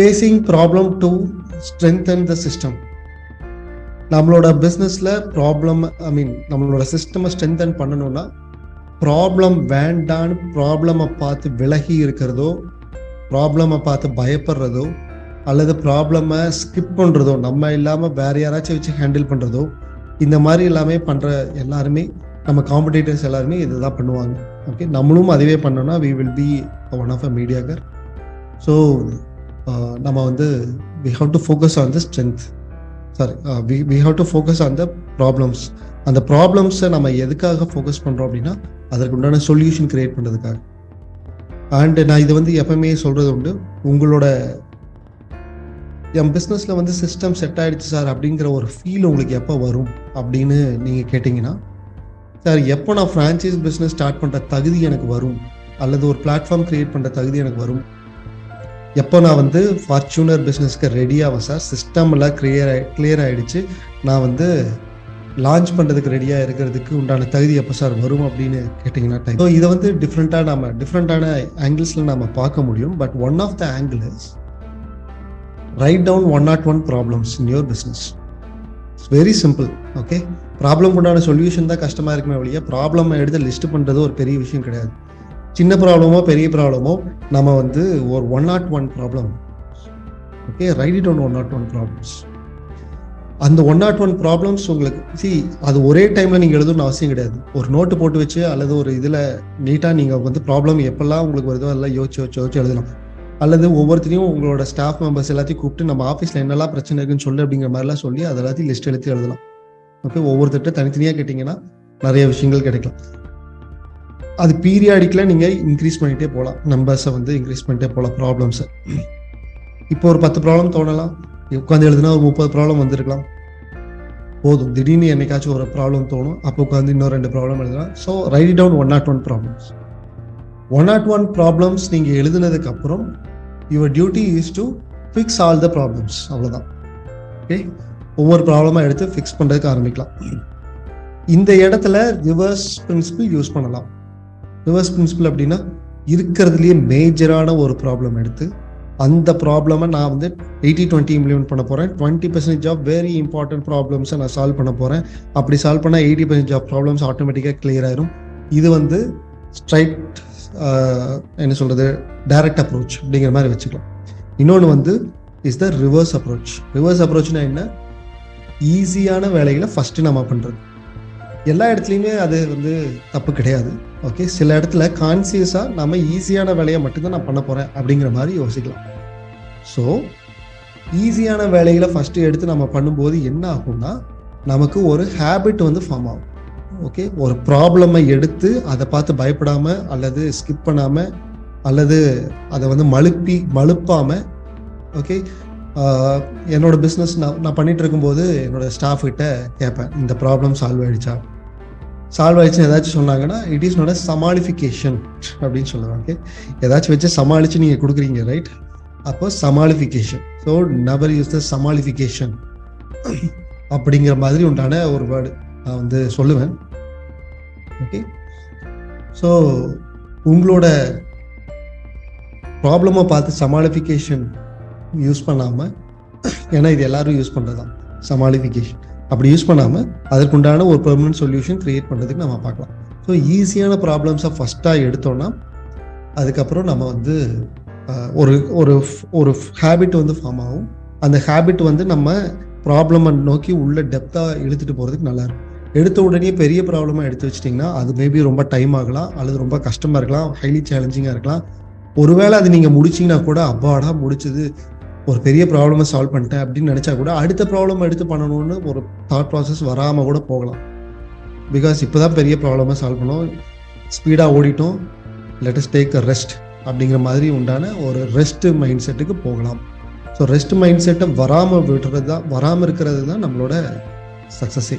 Facing problem to strengthen the system நம்மளோட பிஸ்னஸில் problem ஐ மீன் நம்மளோட சிஸ்டமை ஸ்ட்ரென்தன் பண்ணணும்னா ப்ராப்ளம் வேண்டான்னு ப்ராப்ளமை பார்த்து விலகி இருக்கிறதோ ப்ராப்ளமை பார்த்து பயப்படுறதோ அல்லது ப்ராப்ளமை ஸ்கிப் பண்ணுறதோ நம்ம இல்லாமல் வேறு யாராச்சும் வச்சு ஹேண்டில் பண்ணுறதோ இந்த மாதிரி எல்லாமே பண்ணுற எல்லாருமே நம்ம காம்படிட்டர்ஸ் எல்லாருமே இதுதான் பண்ணுவாங்க. ஓகே நம்மளும் அதுவே பண்ணோன்னா we will be one of a mediocre so நம்ம வந்து we have to focus on the strength sorry we we have to focus on the problems அந்த ப்ராப்ளம்ஸை நம்ம எதுக்காக ஃபோக்கஸ் பண்ணுறோம் அப்படின்னா அதற்கு உண்டான சொல்யூஷன் கிரியேட் பண்ணுறதுக்காக அண்டு நான் இதை வந்து எப்பவுமே சொல்கிறது உண்டு உங்களோட என் பிஸ்னஸில் வந்து சிஸ்டம் செட் ஆகிடுச்சு சார் அப்படிங்கிற ஒரு ஃபீல் உங்களுக்கு எப்போ வரும் அப்படின்னு நீங்கள் கேட்டிங்கன்னா சார் எப்போ நான் ஃப்ரான்ச்சைஸ் பிஸ்னஸ் ஸ்டார்ட் பண்ணுற தகுதி எனக்கு வரும் அல்லது ஒரு பிளாட்ஃபார்ம் க்ரியேட் பண்ணுற தகுதி எனக்கு வரும் எப்போ நான் வந்து ஃபார்ச்சூனர் பிஸ்னஸ்க்கு ரெடி ஆகும் சார் சிஸ்டம்லாம் கிளியர் ஆகி கிளியர் ஆகிடுச்சு நான் வந்து லான்ச் பண்ணுறதுக்கு ரெடியாக இருக்கிறதுக்கு உண்டான தகுதி எப்போ சார் வரும் அப்படின்னு கேட்டிங்கன்னா டைம் ஸோ இதை வந்து டிஃப்ரெண்ட்டாக நம்ம டிஃப்ரெண்ட்டான ஆங்கிள்ஸில் நம்ம பார்க்க முடியும். But one of the angle is write down one nought one problems in your business it's very simple okay problem உண்டான சொல்யூஷன் தான் கஷ்டமாக இருக்குமே வழியாக ப்ராப்ளம் எடுத்து லிஸ்ட் பண்ணுறது ஒரு பெரிய விஷயம் கிடையாது. சின்ன ப்ராப்ளமோ பெரிய ப்ராப்ளமோ நம்ம வந்து ஒரு one nought one problem okay write it one one nought one problems அந்த ஒன் நாட் ஒன் ப்ராப்ளம்ஸ் உங்களுக்கு சி அது ஒரே டைமில் நீங்கள் எழுதணும்னு அவசியம் கிடையாது. ஒரு நோட்டு போட்டு வச்சு அல்லது ஒரு இதில் நீட்டாக நீங்கள் வந்து ப்ராப்ளம் எப்பெல்லாம் உங்களுக்கு வருதோ அதெல்லாம் யோசிச்சு யோசிச்சு யோசிச்சு எழுதலாம். அல்லது ஒவ்வொருத்தரையும் உங்களோட ஸ்டாஃப் மெம்பர்ஸ் எல்லாத்தையும் கூப்பிட்டு நம்ம ஆஃபீஸில் என்னெல்லாம் பிரச்சனை இருக்குன்னு சொல்லு அப்படிங்கிற மாதிரிலாம் சொல்லி அது எல்லாத்தையும் லிஸ்ட் எழுத்து எழுதலாம். ஓகே ஒவ்வொருத்தர்கிட்ட தனித்தனியாக கேட்டிங்கன்னா நிறைய விஷயங்கள் கிடைக்கலாம். அது பீரியாடிக்கில் நீங்கள் இன்க்ரீஸ் பண்ணிகிட்டே போகலாம். நம்பர்ஸை வந்து இன்க்ரீஸ் பண்ணிட்டே போகலாம் ப்ராப்ளம்ஸை இப்போ ஒரு பத்து ப்ராப்ளம் தோணலாம். உட்காந்து எழுதுனா ஒரு முப்பது ப்ராப்ளம் வந்திருக்கலாம். போதும். திடீர்னு என்னைக்காச்சும் ஒரு ப்ராப்ளம் தோணும். அப்போ உட்காந்து இன்னும் ரெண்டு ப்ராப்ளம் எழுதலாம் so write down one nought one problems one nought one problems நீங்கள் எழுதுனதுக்கப்புறம் your duty is to fix all the problems அவ்வளோதான் ஓகே ஒவ்வொரு ப்ராப்ளமாக எடுத்து ஃபிக்ஸ் பண்ணுறதுக்கு ஆரம்பிக்கலாம். இந்த இடத்துல ரிவர்ஸ் பிரின்சிபிள் யூஸ் பண்ணலாம். ரிவர்ஸ் பிரின்சிபிள் அப்படின்னா இருக்கிறதுலேயே மேஜரான ஒரு ப்ராப்ளம் எடுத்து அந்த ப்ராப்ளமை நான் வந்து எயிட்டி டுவெண்ட்டி இம்ப்ளிமெண்ட் பண்ண போகிறேன் twenty percentage of very important ப்ராப்ளம்ஸை நான் சால்வ் பண்ண போகிறேன் அப்படி சால்வ் பண்ணால் எயிட்டி பர்சன்டேஜ் ஆஃப் ப்ராப்ளம்ஸ் ஆட்டோமேட்டிக்காக கிளியர் ஆயிரும். இது வந்து ஸ்ட்ரைட் என்ன சொல்கிறது டைரக்ட் அப்ரோச் அப்படிங்கிற மாதிரி வச்சுக்கலாம். இன்னொன்று வந்து is the reverse approach reverse அப்ரோச்னா என்ன? ஈஸியான வேலைகளை ஃபஸ்ட்டு நம்ம பண்ணுறது எல்லா இடத்துலையுமே அது வந்து தப்பு கிடையாது. ஓகே சில இடத்துல கான்சியஸாக நம்ம ஈஸியான வேலையை மட்டும்தான் நான் பண்ண போகிறேன் அப்படிங்கிற மாதிரி யோசிக்கலாம். ஸோ ஈஸியான வேலைகளை ஃபஸ்ட்டு எடுத்து நம்ம பண்ணும்போது என்ன ஆகும்னா நமக்கு ஒரு ஹேபிட் வந்து ஃபார்ம் ஆகும். ஓகே ஒரு ப்ராப்ளமை எடுத்து அதை பார்த்து பயப்படாமல் அல்லது ஸ்கிப் பண்ணாமல் அல்லது அதை வந்து மழுப்பி மழுப்பாமல் ஓகே என்னோடய பிஸ்னஸ் நான் நான் பண்ணிட்டு இருக்கும்போது என்னோட ஸ்டாஃப் கிட்ட கேட்பேன் இந்த ப்ராப்ளம் சால்வ் ஆகிடுச்சா சால்வ் ஆயிடுச்சுன்னு ஏதாச்சும் சொன்னாங்கன்னா இட் இஸ் நோட் சமாளிஃபிகேஷன் அப்படின்னு சொல்லுவாங்க ஓகே ஏதாச்சும் வச்சு சமாளித்து நீங்கள் கொடுக்குறீங்க ரைட் அப்போ சமாளிஃபிகேஷன் ஸோ நபர் யூஸ் த சமாளிஃபிகேஷன் அப்படிங்கிற மாதிரி உண்டான ஒரு வேர்டு நான் வந்து சொல்லுவேன் ஓகே ஸோ உங்களோட ப்ராப்ளமாக பார்த்து சமாளிஃபிகேஷன் யூஸ் பண்ணாமல் ஏன்னா இது எல்லாரும் யூஸ் பண்ணுறதான் சமாளிஃபிகேஷன் அப்படி யூஸ் பண்ணாமல் அதற்குண்டான ஒரு பெர்மனன்ட் சொல்யூஷன் க்ரியேட் பண்ணுறதுக்கு நம்ம பார்க்கலாம். ஸோ ஈஸியான ப்ராப்ளம்ஸை ஃபஸ்ட்டாக எடுத்தோன்னா அதுக்கப்புறம் நம்ம வந்து ஒரு ஒரு ஒரு ஹேபிட் வந்து ஃபார்ம் ஆகும். அந்த ஹேபிட் வந்து நம்ம ப்ராப்ளமை நோக்கி உள்ள டெப்த்தாக இழுத்துட்டு போகிறதுக்கு நல்லாயிருக்கும் எடுத்த உடனே பெரிய ப்ராப்ளமாக எடுத்து வச்சிட்டிங்கன்னா அது மேபி ரொம்ப டைம் ஆகலாம் அல்லது ரொம்ப கஷ்டமாக இருக்கலாம் ஹைலி சேலஞ்சிங்காக இருக்கலாம். ஒருவேளை அது நீங்கள் முடிச்சிங்கன்னா கூட அப்பாடா முடிச்சது. ஒரு பெரிய ப்ராப்ளமை சால்வ் பண்ணிட்டேன் அப்படின்னு நினச்சா கூட அடுத்த ப்ராப்ளம் எடுத்து பண்ணணும்னு ஒரு தாட் ப்ராசஸ் வராமல் கூட போகலாம். பிகாஸ் இப்போ தான் பெரிய ப்ராப்ளமாக சால்வ் பண்ணோம். ஸ்பீடாக ஓடிட்டோம். லெட்டஸ் டேக் அ ரெஸ்ட் அப்படிங்கிற மாதிரி உண்டான ஒரு ரெஸ்ட் மைண்ட் செட்டுக்கு போகலாம். ஸோ ரெஸ்ட் மைண்ட் செட்டை வராமல் விடுறது தான் வராமல் இருக்கிறது தான் நம்மளோட சக்ஸஸே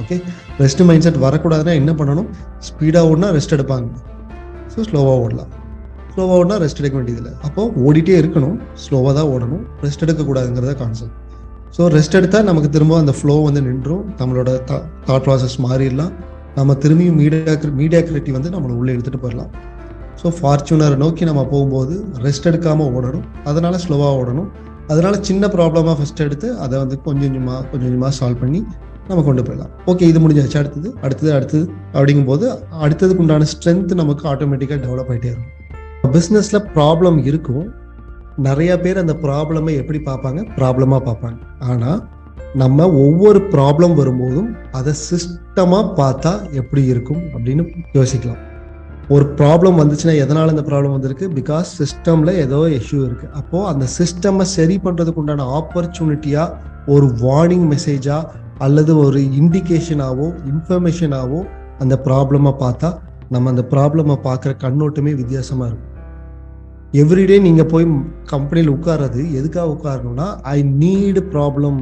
ஓகே ரெஸ்ட் மைண்ட் செட் வரக்கூடாதுன்னா என்ன பண்ணணும்? ஸ்பீடாக ஓடினா ரெஸ்ட் எடுப்பாங்க. ஸோ ஸ்லோவாக ஓடலாம். ஸ்லோவாக ஓடினா ரெஸ்ட் எடுக்க வேண்டியதில்லை. அப்போ ஓடிட்டே இருக்கணும். ஸ்லோவாக தான் ஓடணும். ரெஸ்ட் எடுக்கக்கூடாதுங்கிறத கான்செப்ட் ஸோ ரெஸ்ட் எடுத்தால் நமக்கு திரும்ப அந்த ஃப்ளோ வந்து நின்றும் நம்மளோட தாட் ப்ராசஸ் மாறிடலாம். நம்ம திரும்பியும் மீடியா மீடியாக்ரிட்டி வந்து நம்மளை உள்ளே எடுத்துகிட்டு போயிடலாம். ஸோ ஃபார்ச்சுனரை நோக்கி நம்ம போகும்போது ரெஸ்ட் எடுக்காமல் ஓடணும். அதனால் ஸ்லோவாக ஓடணும். அதனால் சின்ன ப்ராப்ளமாக ஃபஸ்ட் எடுத்து அதை வந்து கொஞ்சம் கொஞ்சமாக கொஞ்சம் கொஞ்சமாக சால்வ் பண்ணி நம்ம கொண்டு போயிடலாம். ஓகே இது முடிஞ்சாச்சு. அடுத்தது அடுத்தது அடுத்தது அப்படிங்கும்போது அடுத்ததுக்கு உண்டான ஸ்ட்ரென்த் நமக்கு ஆட்டோமேட்டிக்காக டெவலப் ஆகிட்டே இருக்கும். பிஸ்னஸில் ப்ராப்ளம் இருக்கும். நிறைய பேர் அந்த ப்ராப்ளமை எப்படி பார்ப்பாங்க? ப்ராப்ளமாக பார்ப்பாங்க. ஆனால் நம்ம ஒவ்வொரு ப்ராப்ளம் வரும்போதும் அதை சிஸ்டமாக பார்த்தா எப்படி இருக்கும் அப்படின்னு யோசிக்கலாம். ஒரு ப்ராப்ளம் வந்துச்சுன்னா எதனால் இந்த ப்ராப்ளம் வந்திருக்கு? பிகாஸ் சிஸ்டமில் ஏதோ இஷ்யூ இருக்குது அப்போது அந்த சிஸ்டமை சரி பண்ணுறதுக்கு உண்டான ஆப்பர்ச்சுனிட்டியாக ஒரு வார்னிங் மெசேஜாக அல்லது ஒரு இண்டிகேஷனாகவோ இன்ஃபர்மேஷனாகவோ அந்த ப்ராப்ளமாக பார்த்தா நம்ம அந்த ப்ராப்ளமை பார்க்குற கண்ணோட்டமே வித்தியாசமாக இருக்கும். எவ்ரிடே நீங்கள் போய் கம்பெனியில் உட்கார்றது எதுக்காக உட்காரணும்னா I need problem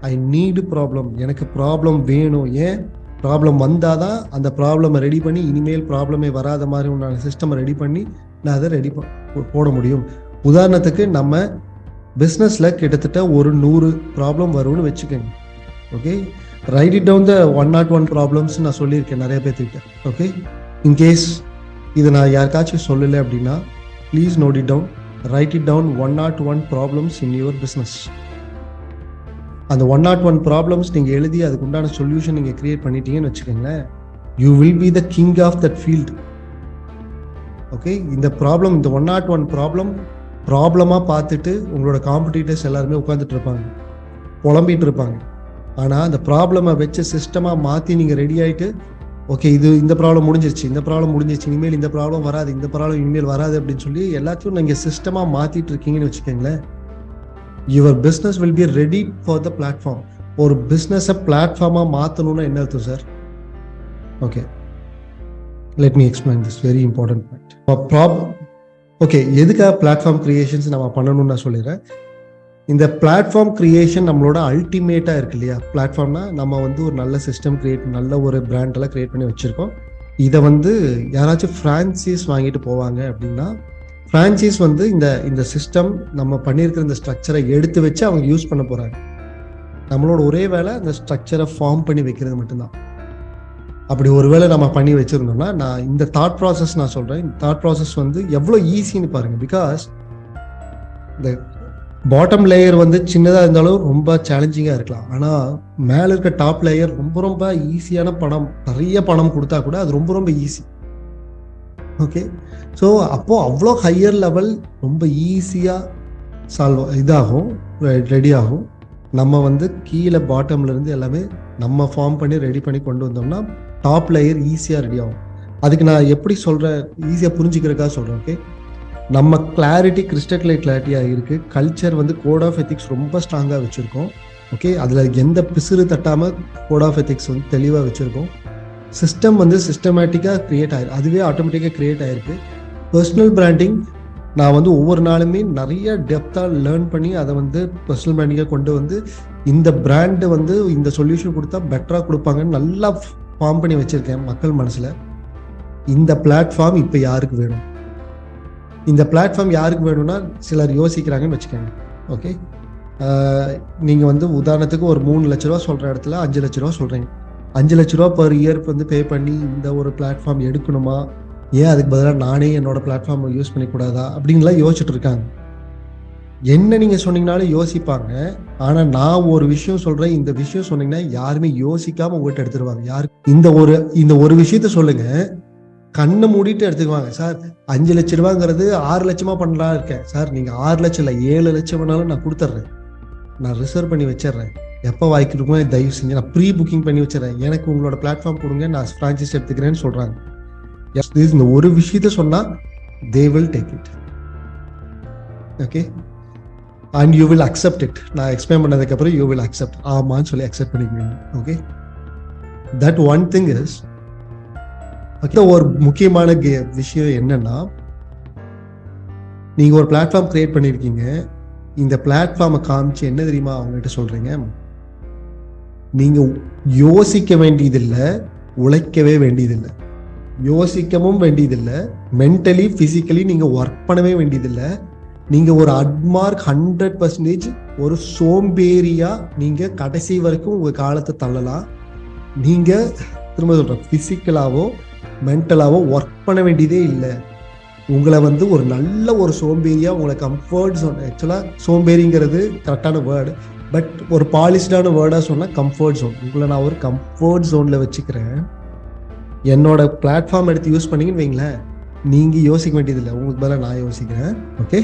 I need problem எனக்கு ப்ராப்ளம் வேணும். ஏன்? ப்ராப்ளம் வந்தால் தான் அந்த ப்ராப்ளமை ரெடி பண்ணி இனிமேல் ப்ராப்ளமே வராத மாதிரி உண்டான சிஸ்டமை ரெடி பண்ணி நான் அதை ரெடி போட முடியும். உதாரணத்துக்கு நம்ம பிஸ்னஸில் கிட்டத்தட்ட ஒரு நூறு ப்ராப்ளம் வரும்னு வச்சுக்கோங்க. Okay write it down the one nought one problems நான் சொல்லியிருக்கேன் நிறைய பேர்த்துக்கிட்ட ஓகே இன்கேஸ் இதை நான் யாருக்காச்சும் சொல்லலை அப்படின்னா please note it down write it down one nought one problems in your business அந்த ஒன் நாட் ஒன் ப்ராப்ளம்ஸ் நீங்கள் எழுதி அதுக்கு உண்டான சொல்யூஷன் நீங்கள் க்ரியேட் பண்ணிட்டீங்கன்னு வச்சுக்கோங்களேன் you will be the king of that field okay இந்த ப்ராப்ளம் இந்த ஒன் நாட் ஒன் ப்ராப்ளம் ப்ராப்ளமாக பார்த்துட்டு உங்களோட காம்படிட்டர்ஸ் எல்லாருமே உட்காந்துட்டு இருப்பாங்க. புலம்பிட்டு இருப்பாங்க. ஆனால் அந்த ப்ராப்ளமை வச்சு சிஸ்டமாக மாற்றி நீங்கள் ரெடி ஆகிட்டு ஓகே இது இந்த ப்ராப்ளம் முடிஞ்சிருச்சு இந்த ப்ராப்ளம் முடிஞ்சிருச்சு இனிமேல் இந்த ப்ராப்ளம் வராது இந்த ப்ராப்ளம் இனிமேல் வராது அப்படின்னு சொல்லி எல்லாத்தையும் நீங்கள் சிஸ்டமாக மாற்றிட்டு இருக்கீங்கன்னு வச்சுக்கோங்களேன். Your business will be ready for the platform ஒரு பிஸ்னஸை பிளாட்ஃபார்மாக மாற்றணும்னா என்ன அர்த்தம் sir okay let me explain this very important point problem okay எதுக்காக பிளாட்ஃபார்ம் கிரியேஷன்ஸ் நம்ம பண்ணணும்னு நான் சொல்லிடுறேன். இந்த பிளாட்ஃபார்ம் கிரியேஷன் நம்மளோட அல்டிமேட்டாக இருக்கு இல்லையா? பிளாட்ஃபார்ம்னா நம்ம வந்து ஒரு நல்ல சிஸ்டம் கிரியேட் நல்ல ஒரு பிராண்டெல்லாம் கிரியேட் பண்ணி வச்சுருக்கோம். இதை வந்து யாராச்சும் ஃப்ரான்சைஸ் வாங்கிட்டு போவாங்க அப்படின்னா ஃப்ரான்சைஸ் வந்து இந்த இந்த சிஸ்டம் நம்ம பண்ணியிருக்கிற இந்த ஸ்ட்ரக்சரை எடுத்து வச்சு அவங்க யூஸ் பண்ண போகிறாங்க நம்மளோட ஒரே வேலை அந்த ஸ்ட்ரக்சரை ஃபார்ம் பண்ணி வைக்கிறது மட்டும்தான். அப்படி ஒருவேளை நம்ம பண்ணி வச்சுருந்தோம்னா நான் இந்த தாட் ப்ராசஸ் நான் சொல்கிறேன் இந்த தாட் ப்ராசஸ் வந்து எவ்வளோ ஈஸின்னு பாருங்கள் பிகாஸ் இந்த பாட்டம் லேயர் வந்து சின்னதாக இருந்தாலும் ரொம்ப சேலஞ்சிங்காக இருக்கலாம். ஆனால் மேலே இருக்க டாப் லேயர் ரொம்ப ரொம்ப ஈஸியான பணம். நிறைய பணம் கொடுத்தா கூட அது ரொம்ப ரொம்ப ஈஸி ஓகே ஸோ அப்போது அவ்வளோ ஹையர் லெவல் ரொம்ப ஈஸியாக சால்வ் இதாகும் ரெடி ஆகும். நம்ம வந்து கீழே பாட்டம்ல இருந்து எல்லாமே நம்ம ஃபார்ம் பண்ணி ரெடி பண்ணி கொண்டு வந்தோம்னா டாப் லேயர் ஈஸியாக ரெடி ஆகும். அதுக்கு நான் எப்படி சொல்கிறேன் ஈஸியாக புரிஞ்சுக்கிறதுக்காக சொல்கிறேன் ஓகே நம்ம கிளாரிட்டி கிறிஸ்டல் கிளாரிட்டியாக இருக்குது கல்ச்சர் வந்து கோட் ஆஃப் எத்திக்ஸ் ரொம்ப ஸ்ட்ராங்காக வச்சுருக்கோம். ஓகே அதில் எந்த பிசுறு தட்டாமல் கோட் ஆஃப் எத்திக்ஸ் வந்து தெளிவாக வச்சுருக்கோம். சிஸ்டம் வந்து சிஸ்டமேட்டிக்காக க்ரியேட் ஆயிருக்கு அதுவே ஆட்டோமேட்டிக்காக க்ரியேட் ஆகிருக்கு பர்சனல் பிராண்டிங் நான் வந்து ஒவ்வொரு நாளுமே நிறைய டெப்த்தாக லேர்ன் பண்ணி அதை வந்து பர்சனல் பிராண்டிங்காக கொண்டு வந்து இந்த பிராண்டு வந்து இந்த சொல்யூஷன் கொடுத்தா பெட்டராக கொடுப்பாங்கன்னு நல்லா ஃபார்ம் பண்ணி வச்சுருக்கேன் மக்கள் மனசில். இந்த பிளாட்ஃபார்ம் இப்போ யாருக்கு வேணும்? இந்த பிளாட்ஃபார்ம் யாருக்கு வேணும்னா சிலர் யோசிக்கிறாங்கன்னு வச்சுக்கோங்க. ஓகே நீங்கள் வந்து உதாரணத்துக்கு ஒரு மூணு லட்ச ரூபா சொல்கிற இடத்துல அஞ்சு லட்ச ரூபா சொல்கிறீங்க அஞ்சு லட்ச ரூபா பர் இயர் வந்து பே பண்ணி இந்த ஒரு பிளாட்ஃபார்ம் எடுக்கணுமா? ஏன் அதுக்கு பதிலாக நானே என்னோட பிளாட்ஃபார்ம் யூஸ் பண்ணிக்கூடாதா? அப்படின்லாம் யோசிச்சுட்டு இருக்காங்க. என்ன நீங்கள் சொன்னீங்கனாலும் யோசிப்பாங்க. ஆனால் நான் ஒரு விஷயம் சொல்கிறேன் இந்த விஷயம் சொன்னீங்கன்னா யாருமே யோசிக்காமல் உங்கள்கிட்ட எடுத்துருவாங்க. யாரு இந்த ஒரு இந்த ஒரு விஷயத்த சொல்லுங்கள் கண்ணை மூடிட்டு எடுத்துக்குவாங்க. சார் அஞ்சு லட்ச ரூபாங்கிறது ஆறு லட்சமா பண்ணலாம் இருக்கேன். சார் நீங்க ஆறு லட்சம் இல்லை ஏழு லட்சம் வேணாலும் நான் கொடுத்துட்றேன் நான் ரிசர்வ் பண்ணி வச்சிடுறேன் எப்போ வாய்க்கிறோமோ தயவு செஞ்சு நான் ப்ரீ புக்கிங் பண்ணி வச்சிடறேன் எனக்கு உங்களோட பிளாட்ஃபார்ம் கொடுங்க நான் ஃப்ரான்ச்சைஸ் எடுத்துக்கிறேன்னு சொல்றாங்க. இந்த ஒரு விஷயத்த சொன்னா they will take it okay and you will accept it நான் எக்ஸ்பிளைன் பண்ணதுக்கப்புறம் யூ வில் அக்செப்ட் ஆமான்னு சொல்லி அக்செப்ட் பண்ணிக்கணும் okay that one thing is ஒரு முக்கியமான விஷயம் என்னன்னா நீங்க ஒரு பிளாட்ஃபார்ம் கிரியேட் பண்ணிருக்கீங்க. இந்த பிளாட்ஃபார்மை காமிச்சு என்ன தெரியுமா அவங்ககிட்ட சொல்றீங்க? நீங்க யோசிக்க வேண்டியதில்லை உழைக்கவே வேண்டியதில்லை. யோசிக்கவும் வேண்டியதில்லை மென்டலி பிசிக்கலி நீங்க ஒர்க் பண்ணவே வேண்டியதில்லை. நீங்க ஒரு அட்மார்க் ஹண்ட்ரட் பர்சன்டேஜ் ஒரு சோம்பேறியா நீங்க கடைசி வரைக்கும் உங்க காலத்தை தள்ளலாம். நீங்க திரும்ப சொல்றேன் பிசிக்கலாவோ மென்டலாகவும் ஒர்க் பண்ண வேண்டியதே இல்லை. உங்களை வந்து ஒரு நல்ல ஒரு சோம்பேறியாக உங்களை கம்ஃபர்ட் ஜோன் ஆக்சுவலாக சோம்பேறிங்கிறது கரெக்டான வேர்டு பட் ஒரு பாலிஷ்டான வேர்டாக சொன்னால் கம்ஃபர்ட் ஜோன் உங்களை நான் ஒரு கம்ஃபர்ட் ஜோனில் வச்சுக்கிறேன். என்னோட பிளாட்ஃபார்ம் எடுத்து யூஸ் பண்ணிங்கன்னு வைங்களேன். நீங்கள் யோசிக்க வேண்டியதில்லை. உங்களுக்கு பதிலாக நான் யோசிக்கிறேன். ஓகே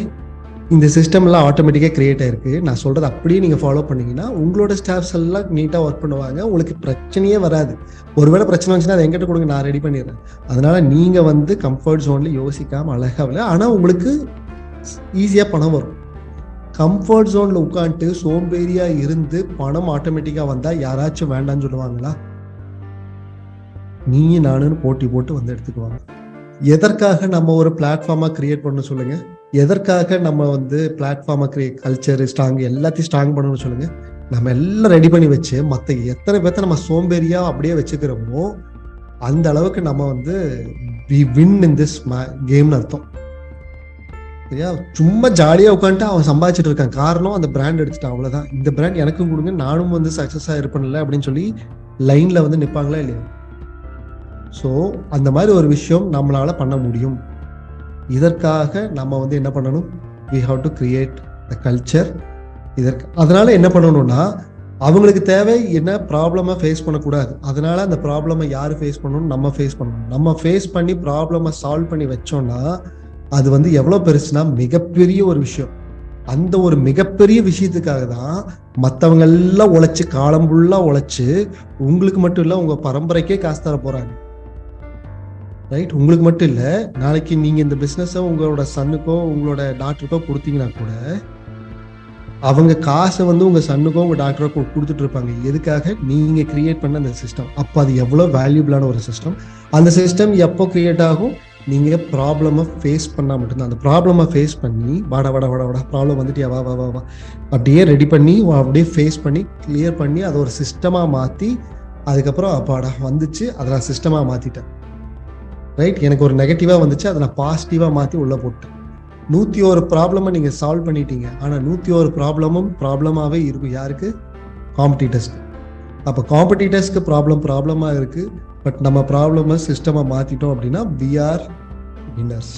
இந்த சிஸ்டம்லாம் ஆட்டோமேட்டிக்காக கிரியேட் ஆயிருக்கு. நான் சொல்கிறது அப்படியே நீங்கள் ஃபாலோ பண்ணீங்கன்னா உங்களோட ஸ்டாஃப்ஸ் எல்லாம் நீட்டாக ஒர்க் பண்ணுவாங்க. உங்களுக்கு பிரச்சனையே வராது. ஒருவேளை பிரச்சனை வந்துச்சுன்னா அதை எங்கிட்ட கொடுங்க நான் ரெடி பண்ணிடுறேன். அதனால நீங்கள் வந்து கம்ஃபர்ட் ஜோனில் யோசிக்காமல் அழகாக ஆனால் உங்களுக்கு ஈஸியாக பணம் வரும். கம்ஃபர்ட் ஜோனில் உட்காந்துட்டு சோம்பேறியாக இருந்து பணம் ஆட்டோமேட்டிக்காக வந்தால் யாராச்சும் வேண்டாம்னு சொல்லுவாங்களா? நீயும் நானுன்னு போட்டி போட்டு வந்து எடுத்துக்குவாங்க. எதற்காக நம்ம ஒரு பிளாட்ஃபார்மாக கிரியேட் பண்ண சொல்லுங்கள் எதற்காக நம்ம வந்து பிளாட்ஃபார்மா கிரியேட் கல்ச்சர் ஸ்ட்ராங் எல்லாத்தையும் ஸ்ட்ராங் பண்ணணும்னு சொல்லுங்க. நம்ம எல்லாம் ரெடி பண்ணி வச்சு மற்ற எத்தனை பேர்த்த நம்ம சோம்பேறியா அப்படியே வச்சுக்கிறோமோ அந்த அளவுக்கு நம்ம வந்து வி வின் இன் திஸ் கேம்னு அர்த்தம். சரியா? சும்மா ஜாலியாக உட்காந்துட்டு அவன் சம்பாதிச்சிட்டு இருக்கான். காரணம் அந்த பிராண்ட் எடுத்துட்டான். அவ்வளோதான் இந்த பிராண்ட் எனக்கும் கொடுங்க நானும் வந்து சக்ஸஸாக இருப்பேன்ல அப்படின்னு சொல்லி லைனில் வந்து நிற்பாங்களா இல்லையா? ஸோ அந்த மாதிரி ஒரு விஷயம் நம்மளால் பண்ண முடியும். இதற்காக நம்ம வந்து என்ன பண்ணணும்? We have to create the culture இதற்கு அதனால என்ன பண்ணணும்னா அவங்களுக்கு தேவை என்ன ப்ராப்ளமாக ஃபேஸ் பண்ணக்கூடாது. அதனால அந்த ப்ராப்ளமை யார் ஃபேஸ் பண்ணணும்? நம்ம ஃபேஸ் பண்ணணும். நம்ம ஃபேஸ் பண்ணி ப்ராப்ளமை சால்வ் பண்ணி வச்சோம்னா அது வந்து எவ்வளோ பெருசுனா மிகப்பெரிய ஒரு விஷயம். அந்த ஒரு மிகப்பெரிய விஷயத்துக்காக தான் மற்றவங்க எல்லாம் உழைச்சி காலம் ஃபுல்லாக உழைச்சி உங்களுக்கு மட்டும் இல்லை உங்கள் பரம்பரைக்கே காசு தர போகிறாங்க ரைட் உங்களுக்கு மட்டும் இல்லை நாளைக்கு நீங்க இந்த பிஸ்னஸை உங்களோட சன்னுக்கோ உங்களோட டாக்டருக்கோ கொடுத்தீங்கன்னா கூட அவங்க காசை வந்து உங்க சன்னுக்கோ உங்க டாக்டருக்கோ கொடுத்துட்டு இருப்பாங்க. எதுக்காக? நீங்க கிரியேட் பண்ண அந்த சிஸ்டம் அப்போ அது எவ்வளோ வேல்யூபிளான ஒரு சிஸ்டம் அந்த சிஸ்டம் எப்போ கிரியேட் ஆகும்? நீங்க ப்ராப்ளமை ஃபேஸ் பண்ணா மட்டும்தான். அந்த ப்ராப்ளமை ஃபேஸ் பண்ணி வாடா வாடா வாடா வாடா ப்ராப்ளம் வந்துட்டு வா வா வா வா. அப்படியே ரெடி பண்ணி அப்படியே ஃபேஸ் பண்ணி கிளியர் பண்ணி அதை ஒரு சிஸ்டமா மாத்தி அதுக்கப்புறம் அப்பாடா வந்துச்சு. அதை நான் சிஸ்டமா மாத்திட்டேன். ரைட் எனக்கு ஒரு நெகட்டிவாக வந்துச்சு அதை நான் பாசிட்டிவாக மாற்றி உள்ளே போட்டேன். நூற்றி ஒரு ப்ராப்ளமை நீங்கள் சால்வ் பண்ணிட்டீங்க. ஆனால் நூற்றி ஒரு ப்ராப்ளமும் ப்ராப்ளமாகவே இருக்கும். யாருக்கு? காம்படிட்டர்ஸ்க்கு அப்போ காம்படிட்டர்ஸ்க்கு ப்ராப்ளம் ப்ராப்ளமாக இருக்குது பட் நம்ம ப்ராப்ளமை சிஸ்டமாக மாற்றிட்டோம் அப்படின்னா வி ஆர் வின்னர்ஸ்